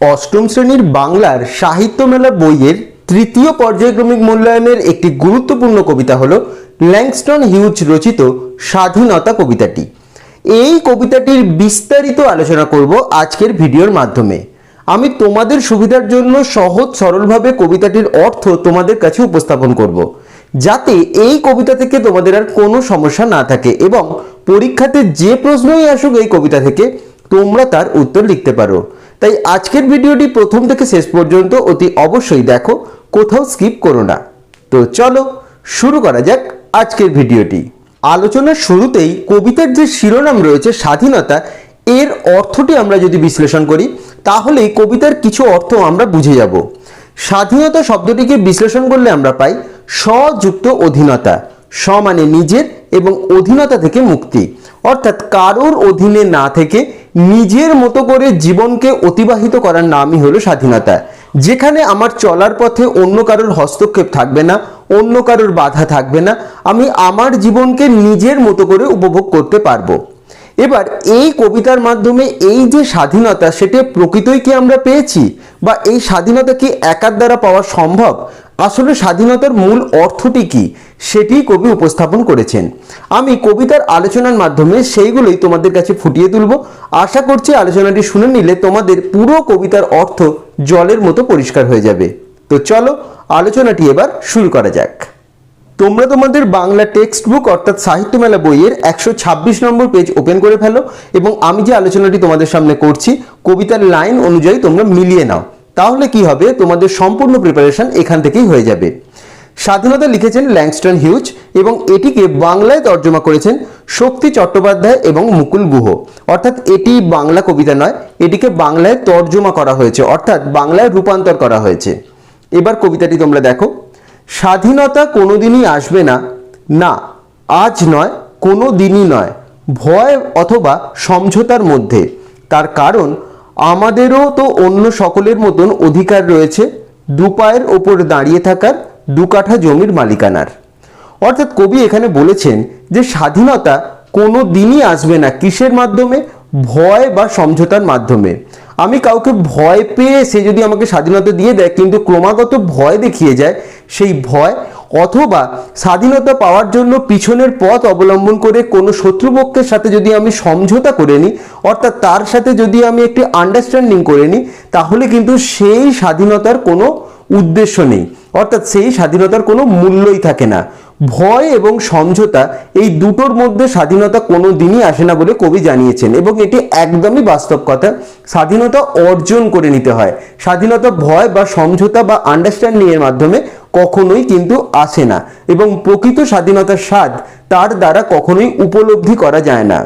অষ্টম শ্রেণির বাংলার সাহিত্য মেলা বইয়ের তৃতীয় পর্যায়ক্রমিক মূল্যায়নের একটি গুরুত্বপূর্ণ কবিতা হল ল্যাংস্টন হিউজ রচিত স্বাধীনতা কবিতাটি। এই কবিতাটির বিস্তারিত আলোচনা করব আজকের ভিডিওর মাধ্যমে। আমি তোমাদের সুবিধার জন্য সহজ সরলভাবে কবিতাটির অর্থ তোমাদের কাছে উপস্থাপন করব, যাতে এই কবিতা থেকে তোমাদের আর কোনো সমস্যা না থাকে এবং পরীক্ষাতে যে প্রশ্নই আসুক এই কবিতা থেকে তোমরা তার উত্তর লিখতে পারো। তাই আজকের ভিডিওটি প্রথম থেকে শেষ পর্যন্ত অতি অবশ্যই দেখো, কোথাও স্কিপ করো না। তো চলো, শুরু করা যাক আজকের ভিডিওটি। আলোচনার শুরুতেই কবিতার যে শিরোনাম রয়েছে স্বাধীনতা, এর অর্থটি আমরা যদি বিশ্লেষণ করি তাহলে কবিতার কিছু অর্থ আমরা বুঝে যাব। স্বাধীনতা শব্দটিকে বিশ্লেষণ করলে আমরা পাই স্বযুক্ত অধীনতা, স মানে নিজের এবং অধীনতা থেকে মুক্তি। অর্থাৎ কারোর অধীনে না থেকে নিজের মতো করে জীবনকে অতিবাহিত করার নামই হলো স্বাধীনতা। যেখানে আমার চলার পথে অন্য কারোর হস্তক্ষেপ থাকবে না, অন্য কারোর বাধা থাকবে না, আমি আমার জীবনকে নিজের মতো করে উপভোগ করতে পারব। এবার এই কবিতার মাধ্যমে এই যে স্বাধীনতা, সেটা প্রকৃতই কি আমরা পেয়েছি? বা এই স্বাধীনতা কি একার দ্বারা পাওয়া সম্ভব? আসলে স্বাধীনতার মূল অর্থটি কি? সেটি কবি উপস্থাপন করেছেন। আমি কবিতার আলোচনার মাধ্যমে সেইগুলোই তোমাদের কাছে ফুটিয়ে তুলব। আশা করছি আলোচনাটি শুনে নিলে তোমাদের পুরো কবিতার অর্থ জলের মতো পরিষ্কার হয়ে যাবে। তো চলো, আলোচনাটি এবার শুরু করা যাক। তোমরা তোমাদের বাংলা টেক্সট বুক অর্থাৎ সাহিত্য মেলা বইয়ের একশো ছাব্বিশ নম্বর পেজ ওপেন করে ফেলো এবং আমি যে আলোচনাটি তোমাদের সামনে করছি, কবিতার লাইন অনুযায়ী তোমরা মিলিয়ে নাও। তাহলে কি হবে? তোমাদের সম্পূর্ণ প্রিপারেশন এখান থেকেই হয়ে যাবে। স্বাধীনতা লিখেছেন ল্যাংস্টন হিউজ এবং এটিকে বাংলায় তর্জমা করেছেন শক্তি চট্টোপাধ্যায় এবং মুকুল গুহ। অর্থাৎ এটি বাংলা কবিতা নয়, এটিকে বাংলায় তর্জমা করা হয়েছে, অর্থাৎ বাংলায় রূপান্তর করা হয়েছে। এবার কবিতাটি তোমরা দেখো। স্বাধীনতা কোনোদিনই আসবে না। না, আজ নয় কোনো দিনই নয়। ভয় অথবা সমঝোতার মধ্যে। তার কারণ, আমাদেরও তো অন্য সকলের মতন অধিকার রয়েছে। দু পায়ের ওপর দাঁড়িয়ে থাকার দু কাঠা জমির মালিকানার। অর্থাৎ কবি এখানে বলেছেন যে স্বাধীনতা কোনো দিনই আসবে না কিসের মাধ্যমে? ভয় বা সমঝোতার মাধ্যমে। আমি কাউকে ভয় পেয়ে সে যদি আমাকে স্বাধীনতা দিয়ে দেয়, কিন্তু ক্রমাগত ভয় দেখিয়ে যায়, সেই ভয় অথবা স্বাধীনতা পাওয়ার জন্য পিছনের পথ অবলম্বন করে কোনো শত্রুপক্ষের সাথে যদি আমি সমঝোতা করে নিই, অর্থাৎ তার সাথে যদি আমি একটি আন্ডারস্ট্যান্ডিং করে নিই, তাহলে কিন্তু সেই স্বাধীনতার কোনো উদ্দেশ্য নেই। অর্থাৎ সেই স্বাধীনতার কোনো মূল্যই থাকে না। ভয় এবং সমঝোতা এই দুটোর মধ্যে স্বাধীনতা কোনো দিনই আসে না বলে কবি জানিয়েছেন এবং এটি একদমই বাস্তব কথা। স্বাধীনতা অর্জন করে নিতে হয়। স্বাধীনতা ভয় বা সমঝোতা বা আন্ডারস্ট্যান্ডিং এর মাধ্যমে কখনোই কিন্তু আসে না এবং প্রকৃত স্বাধীনতার স্বাদ তার দ্বারা কখনোই উপলব্ধি করা যায় না।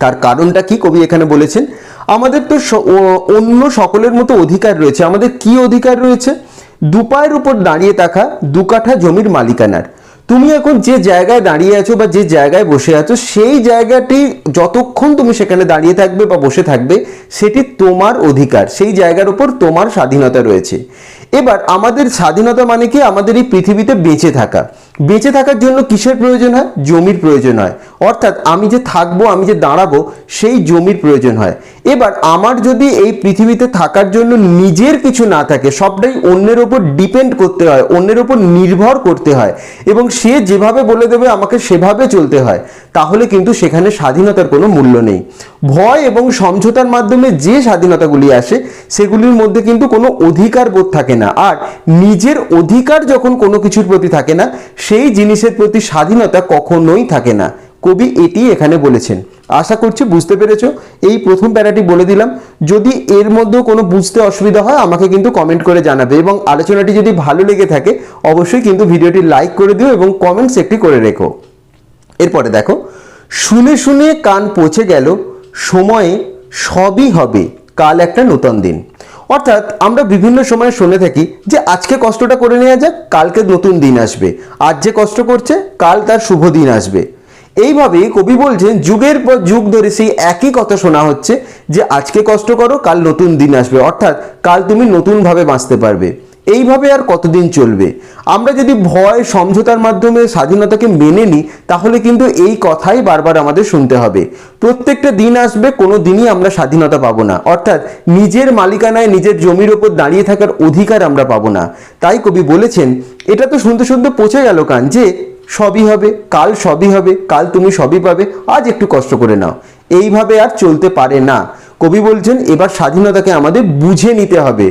তার কারণটা কি কবি এখানে বলেছেন? আমাদের তো অন্য সকলের মতো অধিকার রয়েছে। আমাদের কি অধিকার রয়েছে? দুপায়ের উপর দাঁড়িয়ে থাকা দু কাঠা জমির মালিকানার। তুমি এখন যে জায়গায় দাঁড়িয়ে আছো বা যে জায়গায় বসে আছো, সেই জায়গাটি যতক্ষণ তুমি সেখানে দাঁড়িয়ে থাকবে বা বসে থাকবে, সেটি তোমার অধিকার। সেই জায়গার উপর তোমার স্বাধীনতা রয়েছে। এবার আমাদের স্বাধীনতা মানে কি? আমাদের এই পৃথিবীতে বেঁচে থাকা। বেঁচে থাকার জন্য কিসের প্রয়োজন হয়? জমির প্রয়োজন হয়। অর্থাৎ আমি যে থাকব, আমি যে দাঁড়াবো, সেই জমির প্রয়োজন হয়। এবার আমার যদি এই পৃথিবীতে থাকার জন্য নিজের কিছু না থাকে, সবটাই অন্যের ওপর ডিপেন্ড করতে হয়, অন্যের ওপর নির্ভর করতে হয় এবং সে যেভাবে বলে দেবে, আমাকে সেভাবে চলতে হয়, তাহলে কিন্তু সেখানে স্বাধীনতার কোনো মূল্য নেই। ভয় এবং সমঝোতার মাধ্যমে যে স্বাধীনতাগুলি আসে, সেগুলির মধ্যে কিন্তু কোনো অধিকার বোধ থাকে না। আর নিজের অধিকার যখন কোনো কিছুর প্রতি থাকে না সেই জিনিসের প্রতি স্বাধীনতা কখনোই থাকে না। কবি এটি এখানে বলেছেন। আশা করছি বুঝতে পেরেছ? এই প্রথম প্যারাটি বলে দিলাম। যদি এর মধ্যেও কোনো বুঝতে অসুবিধা হয়, আমাকে কিন্তু কমেন্ট করে জানাবে এবং আলোচনাটি যদি ভালো লেগে থাকে, অবশ্যই কিন্তু ভিডিওটি লাইক করে দিও এবং কমেন্টস একটি করে রেখো। এরপরে দেখো, শুনে শুনে কান পচে গেল, সময়ে সবই হবে, কাল একটা নতুন দিন। অর্থাৎ আমরা বিভিন্ন সময় শুনে থাকি যে আজকে কষ্টটা করে নেওয়া যাক, কালকে নতুন দিন আসবে। আজ যে কষ্ট করছে, কাল তার শুভ দিন আসবে। এইভাবে কবি বলছেন, যুগের পর যুগ ধরে সেই একই কথা শোনা হচ্ছে যে আজকে কষ্ট করো, কাল নতুন দিন আসবে। অর্থাৎ কাল তুমি নতুনভাবে বাঁচতে পারবে। এইভাবে আর কতদিন চলবে? আমরা যদি ভয়, সমঝোতার মাধ্যমে স্বাধীনতাকে মেনে নিই, তাহলে কিন্তু এই কথাই বারবার আমাদের শুনতে হবে। প্রত্যেকটা দিন আসবে, কোনো দিনই আমরা স্বাধীনতা পাবো না। অর্থাৎ নিজের মালিকানায় নিজের জমির ওপর দাঁড়িয়ে থাকার অধিকার আমরা পাবো না। তাই কবি বলেছেন, এটা তো শুনতে শুনতে পচে গেল কান যে সবই হবে, কাল সবই হবে, কাল তুমি সবই পাবে, আজ একটু কষ্ট করে নাও। এইভাবে আর চলতে পারে না। কবি বলছেন, এবার স্বাধীনতাকে আমাদের বুঝে নিতে হবে।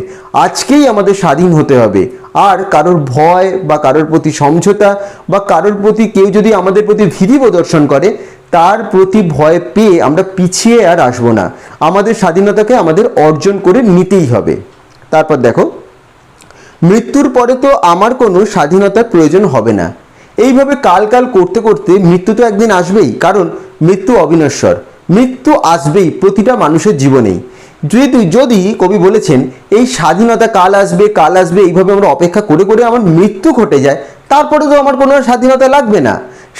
আজকেই আমাদের স্বাধীন হতে হবে। আর কারোর ভয় বা কারোর প্রতি সমঝোতা বা কারোর প্রতি কেউ যদি আমাদের প্রতি ভীতি প্রদর্শন করে, তার প্রতি ভয় পেয়ে আমরা পিছিয়ে আর আসব না। আমাদের স্বাধীনতাকে আমাদের অর্জন করে নিতেই হবে। তারপর দেখো, মৃত্যুর পরে তো আমার কোনো স্বাধীনতার প্রয়োজন হবে না। এইভাবে কাল কাল করতে করতে মৃত্যু তো একদিন আসবেই, কারণ মৃত্যু অবিনশ্বর। মৃত্যু আসবেই প্রতিটা মানুষের জীবনেই। যদি যদি কবি বলেছেন, এই স্বাধীনতা কাল আসবে কাল আসবে, এইভাবে আমরা অপেক্ষা করে করে আমার মৃত্যু ঘটে যায়, তারপরে তো আমার কোনো স্বাধীনতা লাগবে না।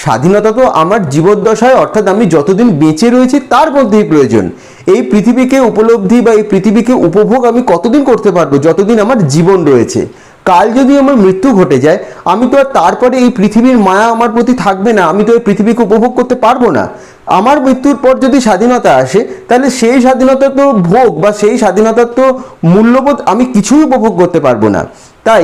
স্বাধীনতা তো আমার জীবদ্দশায়, অর্থাৎ আমি যতদিন বেঁচে রয়েছি, তার মধ্যেই প্রয়োজন। এই পৃথিবীকে উপলব্ধি বা এই পৃথিবীকে উপভোগ আমি কতদিন করতে পারব, যতদিন আমার জীবন রয়েছে? কাল যদি আমার মৃত্যু ঘটে যায়, আমি তো আর তারপরে এই পৃথিবীর মায়া আমার প্রতি থাকবে না, আমি তো এই পৃথিবীকে উপভোগ করতে পারব না। আমার মৃত্যুর পর যদি স্বাধীনতা আসে, তাহলে সেই স্বাধীনতা তো ভোগ বা সেই স্বাধীনতার তো মূল্যবোধ আমি কিছুই উপভোগ করতে পারব না। তাই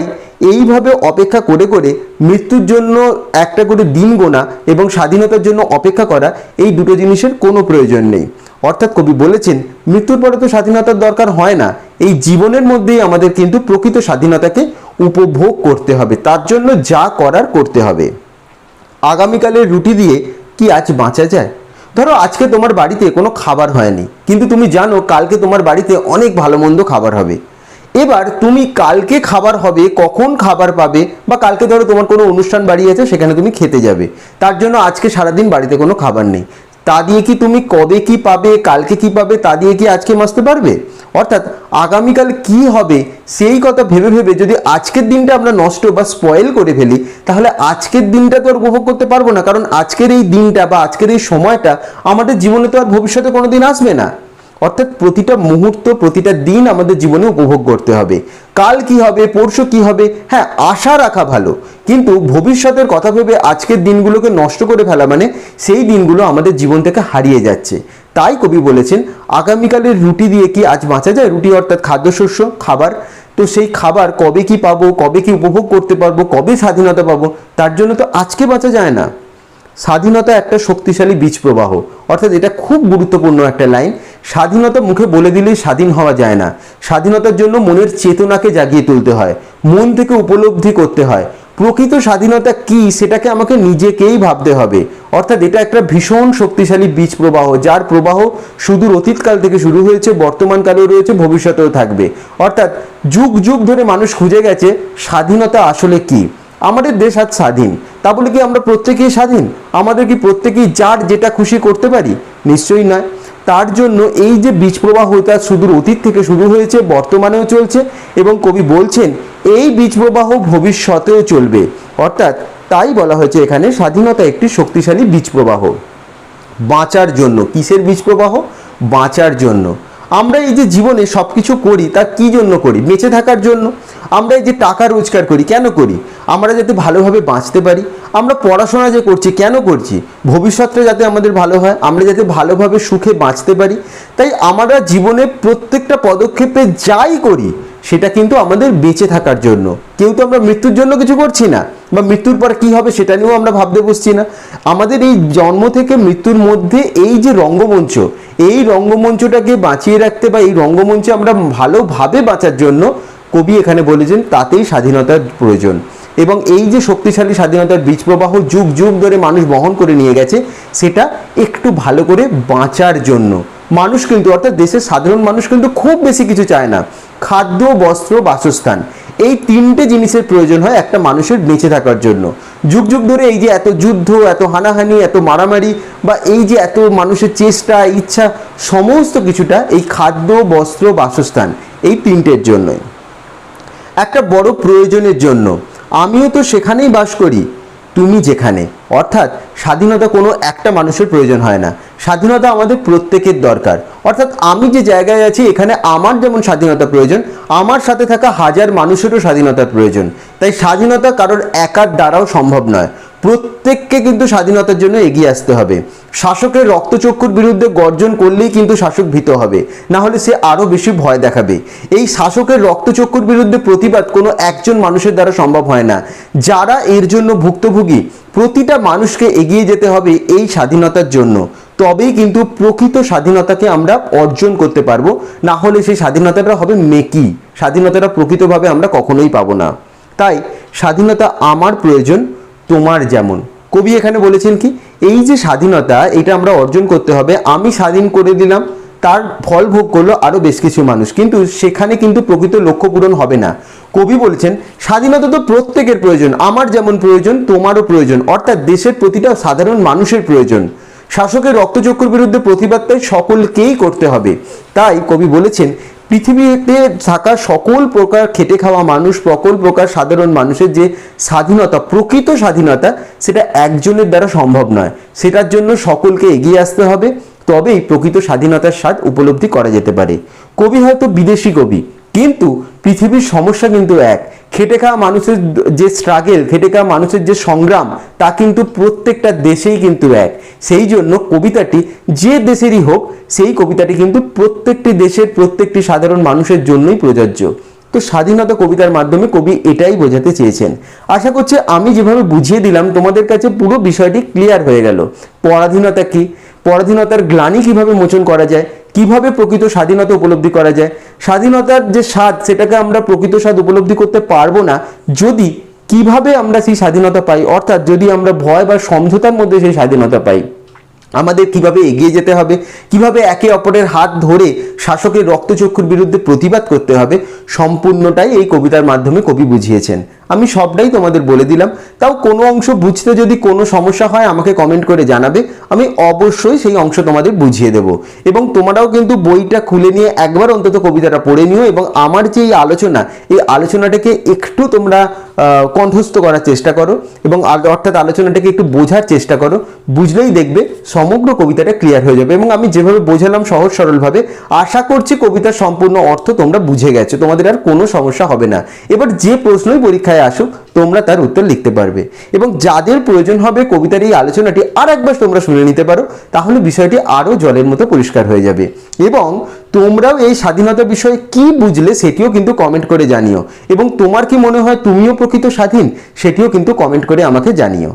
এইভাবে অপেক্ষা করে করে মৃত্যুর জন্য একটা করে দিন গোনা এবং স্বাধীনতার জন্য অপেক্ষা করা, এই দুটো জিনিসের কোনো প্রয়োজন নেই। অর্থাৎ কবি বলেছেন, মৃত্যুর পরে তো স্বাধীনতার দরকার হয় না, এই জীবনের মধ্যেই আমাদের কিন্তু প্রকৃত স্বাধীনতাকে উপভোগ করতে হবে, তার জন্য যা করার করতে হবে। আগামীকালের রুটি দিয়ে কি আজ বাঁচা যায়? ধরো আজকে তোমার বাড়িতে কোনো খাবার হয়নি, কিন্তু তুমি জানো কালকে তোমার বাড়িতে অনেক ভালো মন্দ খাবার হবে। এবার তুমি কালকে খাবার হবে, কখন খাবার পাবে, বা কালকে ধরো তোমার কোনো অনুষ্ঠান বাড়ি আছে, সেখানে তুমি খেতে যাবে। তার জন্য আজকে সারাদিন বাড়িতে কোনো খাবার নেই। তা দিয়ে কি তুমি কবে কি পাবে, কালকে কি পাবে, তা দিয়ে কি আজকে মাসতে পারবে? অর্থাৎ আগামীকাল কি হবে সেই কথা ভেবে ভেবে যদি আজকের দিনটা আমরা নষ্ট বা স্পয়েল করে ফেলি, তাহলে আজকের দিনটা তো আর উপভোগ করতে পারব না। কারণ আজকের এই দিনটা বা আজকের এই সময়টা আমাদের জীবনে তো আর ভবিষ্যতে কোনো দিন আসবে না। অর্থাৎ প্রতিটা মুহূর্ত, প্রতিটা দিন আমাদের জীবনে উপভোগ করতে হবে। কাল কি হবে, পরশু কি হবে হ্যাঁ আশা রাখা ভালো। কিন্তু ভবিষ্যতের কথা ভেবে আজকের দিনগুলোকে নষ্ট করে ফেলা মানে সেই দিনগুলো আমাদের জীবন থেকে হারিয়ে যাচ্ছে। তাই কবি বলেছেন, আগামীকালের রুটি দিয়ে কি আজ বাঁচা যায়? রুটি অর্থাৎ খাদ্যশস্য, খাবার। তো সেই খাবার কবে কি পাবো, কবে কি উপভোগ করতে পারব, কবে স্বাধীনতা পাবো, তার জন্য তো আজকে বাঁচা যায় না। স্বাধীনতা একটা শক্তিশালী বীজ প্রবাহ অর্থাৎ এটা খুব গুরুত্বপূর্ণ একটা লাইন। স্বাধীনতা মুখে বলে দিলেই স্বাধীন হওয়া যায় না। স্বাধীনতার জন্য মনের চেতনাকে জাগিয়ে তুলতে হয়, মন থেকে উপলব্ধি করতে হয়। প্রকৃত স্বাধীনতা কি সেটাকে আমাকে নিজেকেই ভাবতে হবে। অর্থাৎ এটা একটা ভীষণ শক্তিশালী বীজ প্রবাহ, যার প্রবাহ সুদূর অতীতকাল থেকে শুরু হয়েছে, বর্তমানকালেও রয়েছে, ভবিষ্যতেও থাকবে। অর্থাৎ যুগ যুগ ধরে মানুষ খুঁজে গেছে স্বাধীনতা আসলে কি। আমাদের দেশ আজ স্বাধীন, তা বলে কি আমরা প্রত্যেকেই স্বাধীন? আমাদের কি প্রত্যেকেই যার যেটা খুশি করতে পারি? নিশ্চয়ই নয়। তার জন্য এই যে বীজ প্রবাহ তা সুদূর অতীত থেকে শুরু হয়েছে, বর্তমানেও চলছে এবং কবি বলছেন, এই বীজ প্রবাহ ভবিষ্যতেও চলবে। অর্থাৎ তাই বলা হয়েছে এখানে স্বাধীনতা একটি শক্তিশালী বীজ প্রবাহ। বাঁচার জন্য, কিসের বীজ প্রবাহ? বাঁচার জন্য। আমরা এই যে জীবনে সব কিছু করি, তা কি জন্য করি? বেঁচে থাকার জন্য। আমরা এই যে টাকা রোজগার করি, কেন করি? আমরা যাতে ভালোভাবে বাঁচতে পারি, আমরা পড়াশোনা যে করছি, কেন করছি? ভবিষ্যৎটা যাতে আমাদের ভালো হয়, আমরা যাতে ভালোভাবে সুখে বাঁচতে পারি। তাই আমরা জীবনে প্রত্যেকটা পদক্ষেপে যাই করি, সেটা কিন্তু আমাদের বেঁচে থাকার জন্য। কেউ তো আমরা মৃত্যুর জন্য কিছু করছি না, বা মৃত্যুর পর কি হবে সেটা নিয়েও আমরা ভাবতে বসছি না। আমাদের এই জন্ম থেকে মৃত্যুর মধ্যে এই যে রঙ্গমঞ্চ, এই রঙ্গমঞ্চটাকে বাঁচিয়ে রাখতে বা এই রঙ্গমঞ্চে আমরা ভালোভাবে বাঁচার জন্য কবি এখানে বলেছেন, তাতেই স্বাধীনতার প্রয়োজন। এবং এই যে শক্তিশালী স্বাধীনতার বীজ প্রবাহ যুগ যুগ ধরে মানুষ বহন করে নিয়ে গেছে, সেটা একটু ভালো করে বাঁচার জন্য। মানুষ কিন্তু, অর্থাৎ দেশের সাধারণ মানুষ কিন্তু খুব বেশি কিছু চায় না। খাদ্য, বস্ত্র, বাসস্থান, এই তিনটে জিনিসের প্রয়োজন হয় একটা মানুষের বেঁচে থাকার জন্য। যুগ যুগ ধরে এই যে এত যুদ্ধ, এত হানাহানি, এত মারামারি বা এই যে এত মানুষের চেষ্টা, ইচ্ছা, সমস্ত কিছুটা এই খাদ্য, বস্ত্র, বাসস্থান, এই তিনটের জন্যই। একটা বড় প্রয়োজনের জন্য আমিও তো সেখানেই বাস করি, তুমি যেখানে। অর্থাৎ স্বাধীনতা কোনো একটা মানুষের প্রয়োজন হয় না। স্বাধীনতা আমাদের প্রত্যেকের দরকার। অর্থাৎ আমি যে জায়গায় আছি, এখানে আমার যেমন স্বাধীনতা প্রয়োজন, আমার সাথে থাকা হাজার মানুষেরও স্বাধীনতার প্রয়োজন। তাই স্বাধীনতা কারোর একার দ্বারাও সম্ভব নয়। প্রত্যেককে কিন্তু স্বাধীনতার জন্য এগিয়ে আসতে হবে। শাসকের রক্তচক্ষুর বিরুদ্ধে গর্জন করলেই কিন্তু শাসক ভীত হবে। না হলে সে আরও বেশি ভয় দেখাবে। এই শাসকের রক্তচক্ষুর বিরুদ্ধে প্রতিবাদ কোনো একজন মানুষের দ্বারা সম্ভব হয় না। যারা এর জন্য ভুক্তভোগী, প্রতিটা মানুষকে এগিয়ে যেতে হবে এই স্বাধীনতার জন্য। তবেই কিন্তু প্রকৃত স্বাধীনতাকে আমরা অর্জন করতে পারব। না হলে সেই স্বাধীনতাটা হবে মেকি স্বাধীনতাটা প্রকৃতভাবে আমরা কখনোই পাবো না। তাই স্বাধীনতা আমার প্রয়োজন তোমার যেমন। কবি এখানে বলেছেন কি, এই যে স্বাধীনতা, এটা আমরা অর্জন করতে হবে। আমি স্বাধীন করে দিলাম, তার ফল ভোগ করল আরও বেশ কিছু মানুষ। কিন্তু সেখানে কিন্তু প্রকৃত লক্ষ্য পূরণ হবে না। কবি বলেছেন, স্বাধীনতা তো প্রত্যেকের প্রয়োজন, আমার যেমন প্রয়োজন, তোমারও প্রয়োজন। অর্থাৎ দেশের প্রতিটা সাধারণ মানুষের প্রয়োজন। শাসকের রক্তচক্ষুর বিরুদ্ধে প্রতিবাদ তাই সকলকেই করতে হবে। তাই কবি বলেছেন পৃথিবীতে থাকা সকল প্রকার খেটে খাওয়া মানুষ, সকল প্রকার সাধারণ মানুষের যে স্বাধীনতা, প্রকৃত স্বাধীনতা, সেটা একজনের দ্বারা সম্ভব নয়। সেটার জন্য সকলকে এগিয়ে আসতে হবে। তবেই প্রকৃত স্বাধীনতার স্বাদ উপলব্ধি করা যেতে পারে। কবি হয়তো বিদেশি কবি, কিন্তু পৃথিবীর সমস্যা কিন্তু এক। খেটে খাওয়া মানুষের যে স্ট্রাগেল খেটে খাওয়া মানুষের যে সংগ্রাম, তা কিন্তু প্রত্যেকটা দেশেই কিন্তু এক। সেই জন্য কবিতাটি যে দেশেরই হোক, সেই কবিতাটি কিন্তু প্রত্যেকটি দেশের প্রত্যেকটি সাধারণ মানুষের জন্যই প্রযোজ্য। তো স্বাধীনতা কবিতার মাধ্যমে কবি এটাই বোঝাতে চেয়েছেন। আশা করছি আমি যেভাবে বুঝিয়ে দিলাম, তোমাদের কাছে পুরো বিষয়টি ক্লিয়ার হয়ে গেল। পরাধীনতা কি? পরাধীনতার গ্লানি কীভাবে মোচন করা যায়? কীভাবে প্রকৃত স্বাধীনতা উপলব্ধি করা যায়? স্বাধীনতার যে স্বাদ, সেটাকে আমরা প্রকৃত স্বাদ উপলব্ধি করতে পারব না। যদি, কীভাবে আমরা সেই স্বাধীনতা পাই? অর্থাৎ যদি আমরা ভয় বা সমঝোতার মধ্যে সেই স্বাধীনতা পাই। আমাদের কীভাবে এগিয়ে যেতে হবে, কীভাবে একে অপরের হাত ধরে শাসকের রক্তচক্ষুর বিরুদ্ধে প্রতিবাদ করতে হবে, সম্পূর্ণটাই এই কবিতার মাধ্যমে কবি বুঝিয়েছেন। আমি সবটাই তোমাদের বলে দিলাম। তাও কোনো অংশ বুঝতে যদি কোনো সমস্যা হয়, আমাকে কমেন্ট করে জানাবে। আমি অবশ্যই সেই অংশ তোমাদের বুঝিয়ে দেব। এবং তোমরাও কিন্তু বইটা খুলে নিয়ে একবার অন্তত কবিতাটা পড়ে নিও এবং আমার যে এই আলোচনা, এই আলোচনাটাকে একটু তোমরা কণ্ঠস্থ করার চেষ্টা করো এবং অর্থাৎ আলোচনাটাকে একটু বোঝার চেষ্টা করো। বুঝলেই দেখবে সমগ্র কবিতাটা ক্লিয়ার হয়ে যাবে এবং আমি যেভাবে বোঝালাম সহজ সরলভাবে, আশা করছি কবিতার সম্পূর্ণ অর্থ তোমরা বুঝে গেছো, তোমাদের আর কোনো সমস্যা হবে না। এবার যে প্রশ্নই পরীক্ষায় আসুক, তোমরা তার উত্তর লিখতে পারবে। এবং যাদের প্রয়োজন হবে কবিতার এই আলোচনাটি আর একবার তোমরা শুনে নিতে পারো, তাহলে বিষয়টি আরও জলের মতো পরিষ্কার হয়ে যাবে। এবং তোমরাও এই স্বাধীনতা বিষয়ে কি বুঝলে সেটিও কিন্তু কমেন্ট করে জানিও। এবং তোমার কি মনে হয় তুমিও প্রকৃত স্বাধীন? সেটিও কিন্তু কমেন্ট করে আমাকে জানিও।